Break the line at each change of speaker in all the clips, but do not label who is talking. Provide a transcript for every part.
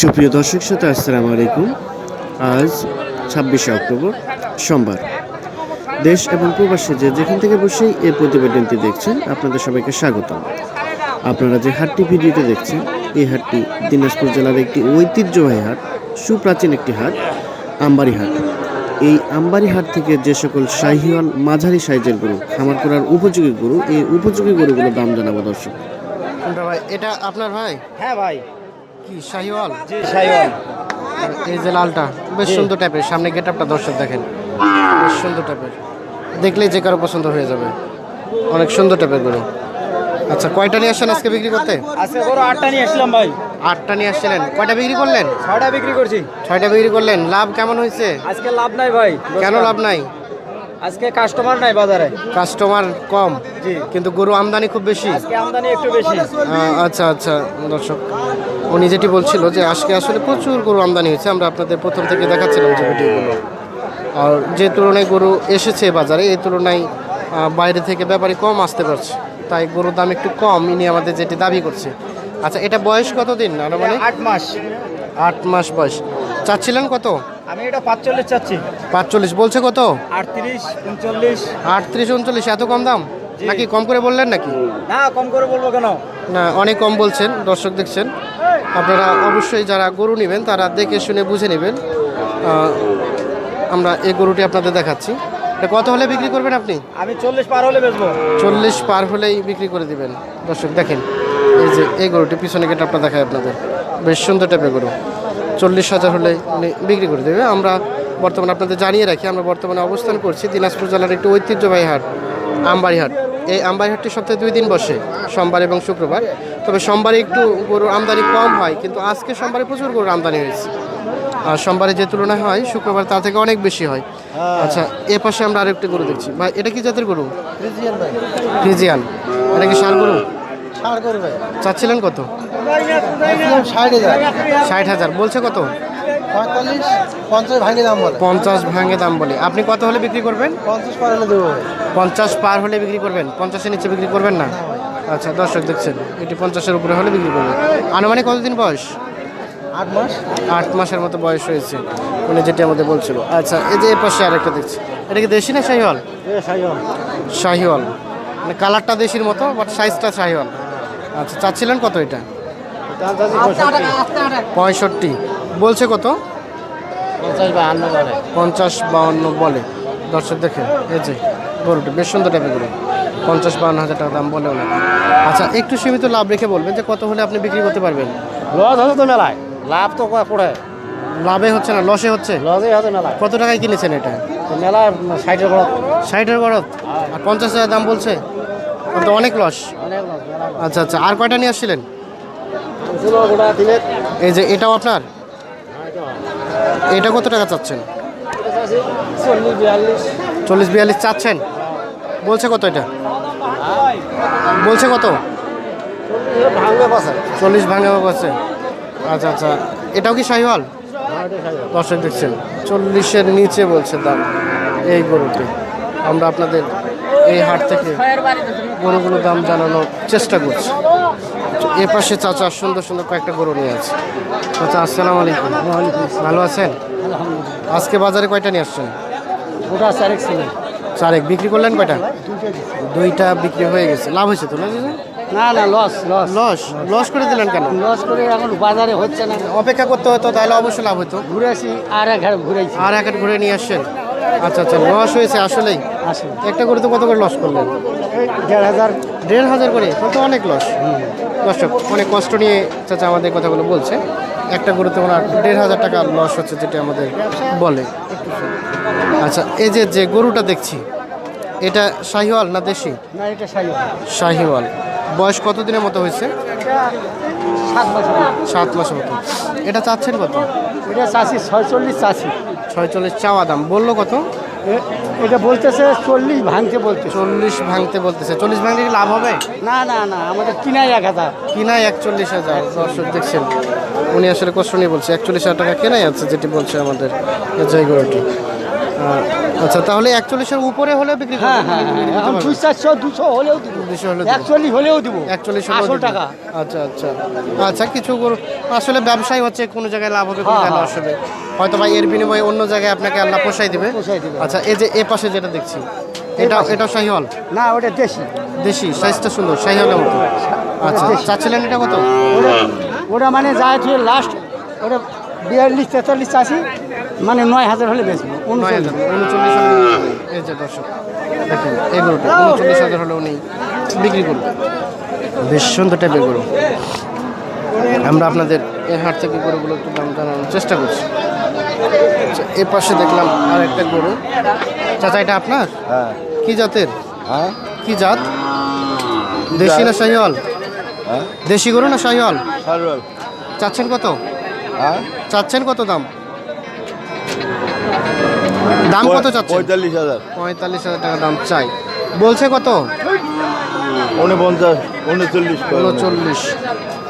সুপ্রিয় দর্শক শ্রোতা আসসালামু আলাইকুম। আজ ছাব্বিশে অক্টোবর সোমবার। দেশ এবং প্রবাসী যে যেখান থেকে বসেই এই প্রতিবেদনটি দেখছেন আপনাদের সবাইকে স্বাগতম। আপনারা যে হাটটি ভিডিওতে দেখছেন এই হাটটি দিনাজপুর জেলার একটি ঐতিহ্যবাহী হাট সুপ্রাচীন একটি হাট আমবাড়ি হাট। এই আমবাড়ি হাট থেকে যে সকল শাহিওয়াল মাঝারি সাইজের গরু খামার করার উপযোগী গরু এই উপযোগী গরুগুলোর দাম জানাব দর্শক। ভাই এটা আপনার ভাই?
হ্যাঁ ভাই।
কি শাহিওয়াল?
জি সাইওয়াল
এই যে লালটা বেশ সুন্দর টাইপের সামনে গেট আপটা দর্শক দেখেন বেশ সুন্দর টাইপের দেখলেই যে কারও পছন্দ হয়ে যাবে। অনেক সুন্দর টাইপের গরু। আচ্ছা কয়টা নিয়ে আসছেন আজকে বিক্রি করতে?
আজকে বড় আটটা নিয়ে আসলাম ভাই।
আটটা নিয়ে আসছিলেন। কয়টা বিক্রি করলেন?
ছয়টা বিক্রি করছি।
ছয়টা বিক্রি করলেন। লাভ কেমন হয়েছে?
আজকে লাভ নাই ভাই।
কেন লাভ নাই?
আজকে কাস্টমার নাই বাজারে?
কাস্টমার কম
জি।
কিন্তু গরু আমদানি খুব বেশি।
আজকে আমদানি একটু বেশি।
আচ্ছা আচ্ছা দর্শক উনি যেটি বলছিল যে আজকে আসলে প্রচুর গরু আমদানি হয়েছে আমরা আপনাদের প্রথম থেকে দেখাচ্ছিলাম যে ভিডিওগুলো। আর যে তুলনায় গরু এসেছে বাজারে এই তুলনায় বাইরে থেকে ব্যাপারী কম আসতে পারছে। তাই গরুর দাম একটু কম ইনি আমাদের যেটি দাবি করছে। আচ্ছা এটা বয়স কত দিন আর মানে
আট মাস।
আট মাস বয়স। চাচ্ছিলেন কত?
আমি এটা পাঁচচল্লিশ চাচ্ছি।
পাঁচচল্লিশ বলছে কত?
আটত্রিশ উনচল্লিশ।
আটত্রিশ উনচল্লিশ এত কম দাম? নাকি কম করে বললেন নাকি?
না কম করে বলব কেন?
না অনেক কম বলছেন দর্শক দেখছেন। আপনারা অবশ্যই যারা গরু নেবেন তারা দেখে শুনে বুঝে নেবেন। আমরা এই গরুটি আপনাদের দেখাচ্ছি। এটা কত হলে বিক্রি করবেন আপনি?
আমি চল্লিশ পার হলে বেচবো।
চল্লিশ পার হলেই বিক্রি করে দিবেন। দর্শক দেখেন এই যে এই গরুটি পিছনে কেটে আপনার দেখায় আপনাদের। বেশ সুন্দর টাইপের গরু। চল্লিশ হাজার হলে উনি বিক্রি করে দেবে। আমরা বর্তমানে আপনাদের জানিয়ে রাখি আমরা বর্তমানে অবস্থান করছি দিনাজপুর জেলার একটি ঐতিহ্যবাহী হাট আমবাড়ি হাট এই আমবাড়ি হাটটি সপ্তাহে দুই দিন বসে সোমবার এবং শুক্রবার। তবে সোমবারে একটু গরুর আমদানি কম হয় কিন্তু আজকে সোমবারে প্রচুর গরুর আমদানি হয়েছে। আর সোমবারে যে তুলনায় হয় শুক্রবার তা থেকে অনেক বেশি হয়। আচ্ছা এ পাশে আমরা আরেকটি গরু দেখছি। ভাই এটা কি জাতের গরু? ফ্রিজিয়ান এটা কি ষাট গরু? চাচ্ছিলেন কত?
ষাট হাজার।
ষাট হাজার বলছে কত?
পঞ্চাশ ভাঙে দাম বলে।
পঞ্চাশ ভাঙে দাম বলে আপনি কত হলে বিক্রি করবেন?
পঞ্চাশ পার হলে দেবো
পঞ্চাশ পার হলে বিক্রি করবেন। পঞ্চাশের নিচে বিক্রি করবেন না? আচ্ছা দর্শক দেখছেন, এটি পঞ্চাশের উপরে হলে বিক্রি করবেন। আনুমানিক কতদিন বয়স?
আট মাস
আট মাসের মতো বয়স হয়েছে, উনি যেটি আমাদের বলছিল। আচ্ছা এই যে এর পাশে আরেকটা দেখছি। এটা কি দেশি না শাহিওয়াল? শাহিওয়াল। মানে কালারটা দেশির মতো বাট সাইজটা শাহিওয়াল। আচ্ছা চাচ্ছিলেন কত এটা? পঁয়ষট্টি। বলছে কত?
পঞ্চাশ বা আন্ন
পঞ্চাশ বাউন্ন বলে। দর্শক দেখে এই যে গরুটা বেশ সুন্দর টাইপের গরু। পঞ্চাশ বাউন্ন হাজার টাকা দাম বলে ওনাকে। আচ্ছা একটু সীমিত লাভ রেখে বলবেন যে কত হলে আপনি বিক্রি করতে পারবেন?
লস হচ্ছে তো মেলায়। লাভ তো পড়ে?
লাভে হচ্ছে না লসে হচ্ছে?
লসই হচ্ছে মেলায়।
কত টাকায় কিনেছেন এটা?
মেলায় ষাটের বড়
ষাটের গরত? আর পঞ্চাশ হাজার দাম বলছে? তো অনেক লস।
অনেক লস।
আচ্ছা আচ্ছা আর কয়টা নিয়ে আসছিলেন? এই যে এটাও আপনার? এটা কত টাকা চাচ্ছেন?
চল্লিশ বিয়াল্লিশ
চাচ্ছেন? বলছে কত এটা? বলছে কত? চল্লিশ ভাঙে বলছে আচ্ছা আচ্ছা। এটাও কি শাহিওয়াল? দর্শক দেখছেন, চল্লিশের নিচে বলছে দাম এই গরুটি। আমরা আপনাদের এই হাট থেকে গরুগুলোর দাম জানানোর চেষ্টা করছি। এ পাশে চাচা সুন্দর সুন্দর কয়েকটা গরু নিয়ে আছে। চাচা আসসালামু আলাইকুম। ভালো আছেন? আজকে বাজারে কয়টা নিয়ে আসছেন?
গোটা চারেক ছিল।
চারেক। বিক্রি করলেন কয়টা? দুইটা বিক্রি হয়ে গেছে। লাভ হয়েছে তো না
না না লস লস
লস লস করে দিলেন কেন?
লস করে এখন বাজারে হচ্ছে না।
অপেক্ষা করতে হতো তাহলে অবশ্যই লাভ হতো।
ঘুরে আসি আর এক ঘুরে
আর এক ঘুরে নিয়ে আসছেন। আচ্ছা আচ্ছা লস হয়েছে আসলেই।
আসুন
একটা করে তো কত করে লস করলেন?
দেড় হাজার
দেড় হাজার করে? তাহলে তো অনেক লস দর্শক অনেক কষ্ট নিয়ে চাচা আমাদের কথাগুলো বলছে। একটা করে গরুতে ওনার দেড় হাজার টাকা লস হচ্ছে যেটা আমাদের বলে। আচ্ছা এই যে যে গরুটা দেখছি এটা শাহিওয়াল না দেশি?
না এটা সাইজ
শাহিওয়াল। বয়স কত দিনের মতো হয়েছে?
সাত
মাসের মতো। এটা চাচ্ছেন কত?
এটা চাষি ছয়চল্লিশ চাষি
ছয়চল্লিশ চাওয়া দাম। বলল কত?
এটা বলতেছে চল্লিশ ভাঙতে বলতেছে।
চল্লিশ ভাঙতে বলতেছে। চল্লিশ ভাঙলে কি লাভ হবে?
না না না আমাদের কিনাই এক হাজার।
কিনাই একচল্লিশ হাজার। দর্শক দেখছেন উনি আসলে কষ্ট নিয়ে বলছে। একচল্লিশ হাজার টাকা কেনাই আছে যেটি বলছে আমাদের এই জয় গরুটি আহ, আচ্ছা তাহলে একচল্লিশের উপরে হলে বিক্রি
হ্যাঁ হ্যাঁ হ্যাঁ
পারবেন?
দুই চারশো দুশো হলেও দিব।
দুশো হলে
একচল্লিশ হলেও দিব।
একচল্লিশ
টাকা।
আচ্ছা আচ্ছা। আচ্ছা কিছু আসলে ব্যবসায় হচ্ছে কোনো জায়গায় লাভ হবে কোনো
হ্যাঁ,
জায়গায়
হ্যাঁ।
লস হবে। হয়তো বা এর বিনিময়ে অন্য জায়গায় আপনাকে আল্লাহ পোষাই দিবে।
পোষাই দিবে।
আচ্ছা এই যে এ পাশে যেটা দেখছি এটা। এটা শাহিওয়াল?
না ওটা দেশি।
দেশি সাইজটা সুন্দর শাহিওয়ালের মতো। আচ্ছা চাচ্ছিলেন এটা কত?
ওটা মানে যায় তুই লাস্ট ওটা বিয়াল্লিশ তেতাল্লিশ চাষি মানে নয় হাজার হলে বেচবো
নয় হাজার
উনচল্লিশ
এই যে দর্শক দেখেন এই উনচল্লিশ হাজার হলে উনি বিক্রি করবেন বেশ সুন্দর টাইপের গরু। আমরা আপনাদের এই হাট থেকে গরুগুলো একটু দাম জানানোর চেষ্টা করছি। এ পাশে দেখলাম আর একটা গরু। চাচা এটা আপনার?
হ্যাঁ।
কি জাতের?
হ্যাঁ।
কি জাত? দেশি না শাহিওয়াল?
হ্যাঁ।
দেশি গরু না শাহিওয়াল? চাচ্ছেন কত?
হ্যাঁ।
চাচ্ছেন কত দাম? দাম কত চাচ্ছেন?
পঁয়তাল্লিশ হাজার।
পঁয়তাল্লিশ হাজার টাকা দাম চাই। বলছে কত?
উনপঞ্চাশ উনচল্লিশ
উনচল্লিশ।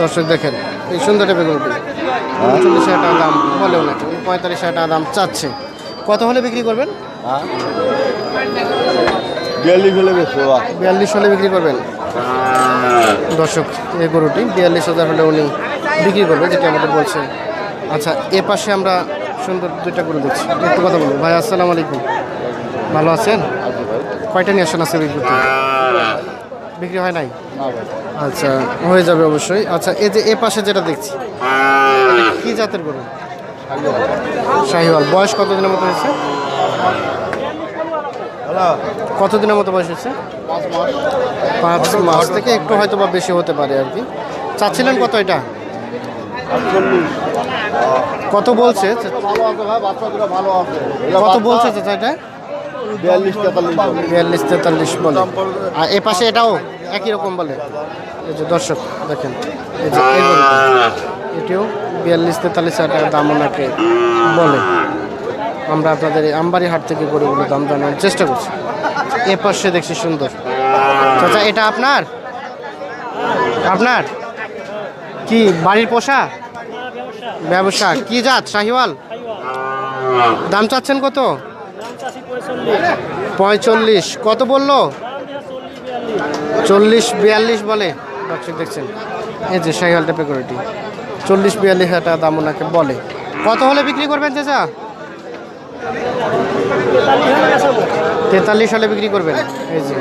দর্শক দেখেন এই সুন্দর টাইপের গরুটি। উনচল্লিশ হাজার টাকা দাম বলে উনি পঁয়তাল্লিশ হাজার টাকা দাম চাচ্ছে। কত হলে বিক্রি করবেন?
বিয়াল্লিশ হলে
বিক্রি করবেন? দর্শক এই গরুটি বিয়াল্লিশ হাজার হলে উনি বিক্রি করবে যেটা আমাদের বলছে। আচ্ছা এ পাশে আমরা সুন্দর দুইটা গরু দেখছি। একটু কথা বলব ভাই আসসালামু আলাইকুম। ভালো আছেন? কয়টা নিয়ে আসেন আছে বিক্রি? বিক্রি হয় নাই? আচ্ছা হয়ে যাবে অবশ্যই। আচ্ছা এই যে এ পাশে যেটা দেখছি কি জাতের গরু? শাহিওয়াল বয়স কতদিনের মতো হয়েছে? কতদিনের মতো বয়স হয়েছে? পাঁচ মাস। থেকে একটু হয়তো বা বেশি হতে পারে আর কি। চাচ্ছিলেন কত এটা? কত বলছে? কত বলছে চাচা এটা?
বিয়াল্লিশ তেতাল্লিশ
বিয়াল্লিশ তেতাল্লিশ বলে। আর এ পাশে এটাও? একই রকম বলে। এই যে দর্শক, দেখেন। এই যে এটিও বিয়াল্লিশ তেতাল্লিশ হাজার টাকা দাম ওনাকে বলে। আমরা আপনাদের আমবাড়ি হাট থেকে গরুগুলো দাম জানানোর চেষ্টা করছি। এ পাশে দেখছি সুন্দর। চাচা, এটা আপনার? আপনার? কি, বাড়ির পোষা? ব্যবসা। কি জাত? শাহিওয়াল? দাম চাচ্ছেন কত? পঁয়তাল্লিশ কত বলল? চল্লিশ বিয়াল্লিশ বলে। দর্শক দেখছেন, এই যে শাহিওয়াল টাইপের গরুটি চল্লিশ বিয়াল্লিশ হাজার দাম ওনাকে বলে। কত হলে বিক্রি করবেন চাচা? তেতাল্লিশ হলে বিক্রি করবেন। এই যে,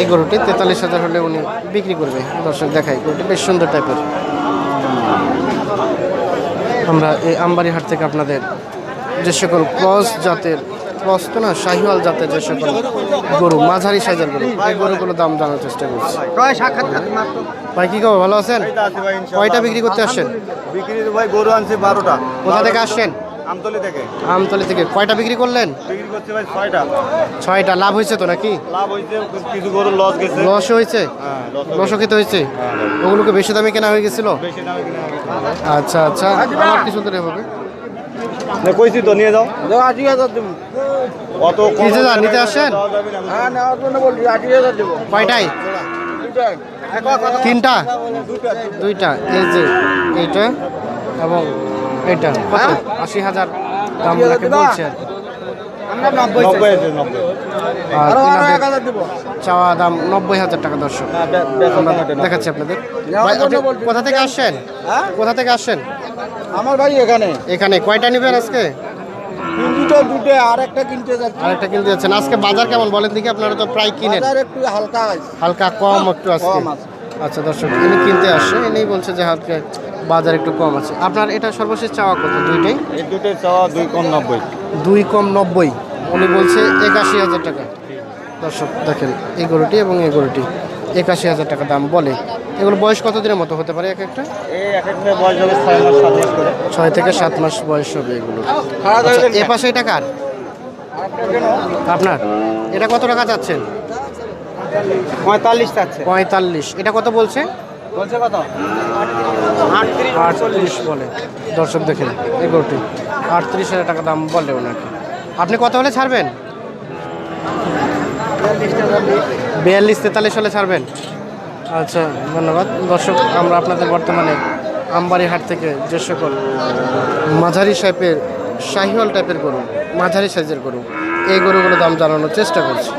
এই গরুটি তেতাল্লিশ হাজার হলে উনি বিক্রি করবে। দর্শক দেখাই, গরুটি বেশ সুন্দর টাইপের আমরা এই আমবাড়ি হাট থেকে আপনাদের যে সকল ক্রস জাতের ক্রস তো না শাহিওয়াল জাতের যে সকল গরু মাঝারি সাইজের গরু এই গরুগুলো দাম জানার চেষ্টা করছি। ভাই কি খবর? ভালো আছেন? কয়টা বিক্রি করতে আসছেন?
বিক্রি ভাই গরু আনছে বারোটা।
কোথা থেকে আসছেন?
আমতলি থেকে।
আমতলি থেকে। কয়টা বিক্রি করলেন?
বিক্রি করছে ভাই ছয়টা।
ছয়টা। লাভ হয়েছে তো নাকি?
লাভ হয়েছে কিছু গরু লস গেছে।
লস হয়েছে?
হ্যাঁ লস
লসও খেতে হয়েছে? ওগুলোকে বেশি দামে কেনা হয়ে গেছিল?
বেশি দামে কিনে
আচ্ছা আচ্ছা। আমার কিছু ধরে হবে?
না কইছি তো নিয়ে যাও। আশি হাজার দেবো অত
নিতে যান, নিতে আসেন?
দেওয়া না। হ্যাঁ নেওয়ার জন্য বলছি আশি হাজার দেবো
কয়টাই তিনটা? দুইটা এই যে এইটা এবং এইটা কত? আশি হাজার দাম বলছে। আর চাওয়া দাম নব্বই হাজার টাকা দর্শক। দেখাচ্ছি আপনাদের। কোথা থেকে আসছেন? কোথা থেকে আসছেন?
আমার ভাই এখানে।
এখানে কয়টা নেবেন আজকে?
দুটো দুটো আর একটা কিনতে যাচ্ছি।
আরেকটা কিনতে যাচ্ছেন। আজকে বাজার কেমন? বলেন দেখি আপনারা তো প্রায় কিনেন।
বাজার একটু হালকা আছে।
হালকা কম একটু আজকে। আচ্ছা দর্শক ইনি কিনতে আসছে। ইনি বলছে যে হালকা বাজার একটু কম আছে। আপনার এটা সর্বশেষ চাওয়া কত? দুইটাই?
এই দুটো চাওয়া দুই কম নব্বই।
দুই কম নব্বই। উনি বলছে একাশি হাজার টাকা। দর্শক দেখেন এই গরুটি এবং এই গরুটি। একাশি হাজার টাকা দাম বলে। এগুলো বয়স কত দিনের মতো হতে পারে এক একটা?
এই এক একটা বয়স হবে
ছয় থেকে সাত মাস বয়স হবে এগুলো। আচ্ছা, এ পাশে এটা কার? আপনার? এটা কত টাকা চাচ্ছেন?
পঁয়তাল্লিশ চাচ্ছে।
পঁয়তাল্লিশ। এটা কত বলছে?
বলছে কত?
আটত্রিশ বলে। দর্শক দেখেন এই গরুটি। আটত্রিশ হাজার টাকা দাম বলে ওনাকে। আপনি কত হলে ছাড়বেন? বিয়াল্লিশ তেতাল্লিশ হলে ছাড়বেন? আচ্ছা ধন্যবাদ। দর্শক, আমরা আপনাদের বর্তমানে আমবাড়ি হাট থেকে যে সকল মাঝারি সাইপের শাহিওয়াল টাইপের গরু, মাঝারি সাইজের গরু, এই গরুগুলো দাম জানানোর চেষ্টা করছি।